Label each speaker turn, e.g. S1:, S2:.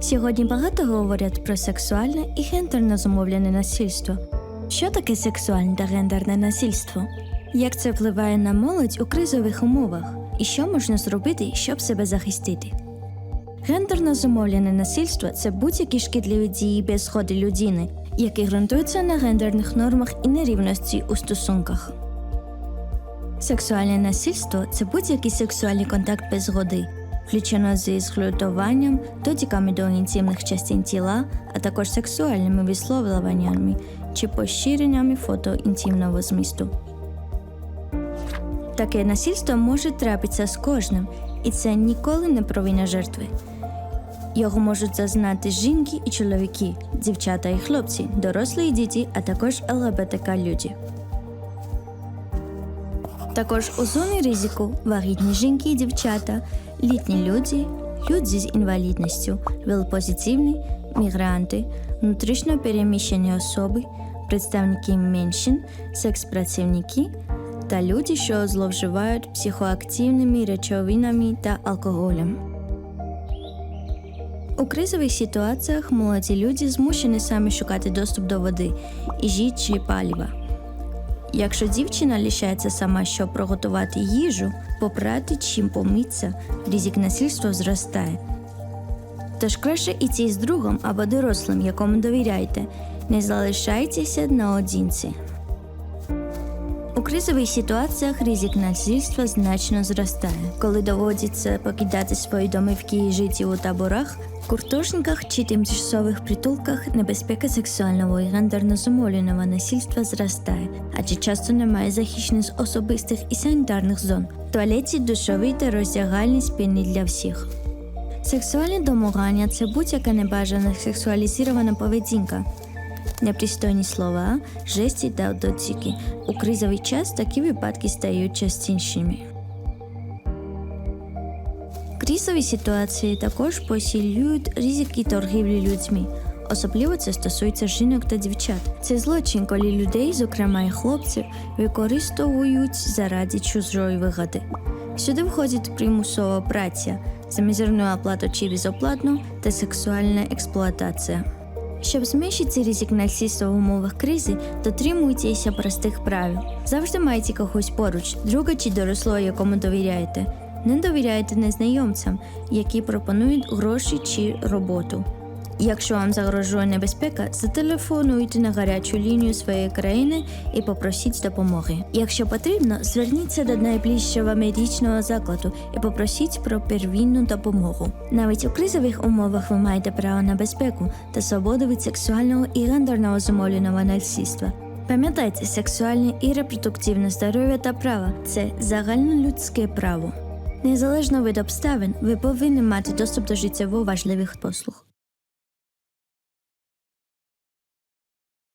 S1: Сьогодні багато говорять про сексуальне і гендерне зумовлене насильство. Що таке сексуальне та гендерне насильство? Як це впливає на молодь у кризових умовах? І що можна зробити, щоб себе захистити? Гендерно зумовлене насильство це будь-які шкідливі дії без згоди людини, які ґрунтуються на гендерних нормах і нерівності у стосунках. Сексуальне насильство це будь-який сексуальний контакт без згоди, включено зі зґвалтуванням, дотиками до інтимних частин тіла, а також сексуальними висловлюваннями чи поширеннями фото інтимного змісту. Таке насильство може трапитися з кожним, і це ніколи не провина жертви. Його можуть зазнати жінки і чоловіки, дівчата і хлопці, дорослі і діти, а також ЛГБТК люди. Також у зоні ризику вагітні жінки і дівчата, літні люди, люди з інвалідністю, велопозитивні, мігранти, внутрішньо переміщені особи, представники меншин, секс-працівники та люди, що зловживають психоактивними речовинами та алкоголем. У кризових ситуаціях молоді люди змушені самі шукати доступ до води, їжі чи палива. Якщо дівчина лишається сама, щоб приготувати їжу, попрати чим помитися, ризик насильства зростає. Тож краще іти з другом або дорослим, якому довіряєте, не залишайтеся наодинці. Кризових ситуаціях ризик насильства значно зростає, коли доводиться покидати свої домівки і жити у таборах, гуртожниках чи тимчасових притулках небезпека сексуального і гендерно зумовленого насильства зростає, адже часто немає захищених особистих і санітарних зон, туалеті, душові та роздягальні спільні для всіх. Сексуальне домагання це будь-яка небажана сексуалізована поведінка, непристойні слова, жесті та дотики. У кризовий час такі випадки стають частішими. Кризові ситуації також посилюють ризики торгівлі людьми. Особливо це стосується жінок та дівчат. Це злочин, коли людей, зокрема і хлопців, використовують заради чужої вигоди. Сюди входить примусова праця, за мізерну оплату чи безоплатну та сексуальна експлуатація. Щоб зменшити ризик насильства в умовах кризи, дотримуйтеся простих правил. Завжди майте когось поруч, друга чи дорослого, якому довіряєте. Не довіряйте незнайомцям, які пропонують гроші чи роботу. Якщо вам загрожує небезпека, зателефонуйте на гарячу лінію своєї країни і попросіть допомоги. Якщо потрібно, зверніться до найближчого медичного закладу і попросіть про первинну допомогу. Навіть у кризових умовах ви маєте право на безпеку та свободу від сексуального і гендерного зумовленого насильства. Пам'ятайте, сексуальне і репродуктивне здоров'я та право це загальнолюдське право. Незалежно від обставин, ви повинні мати доступ до життєво важливих послуг.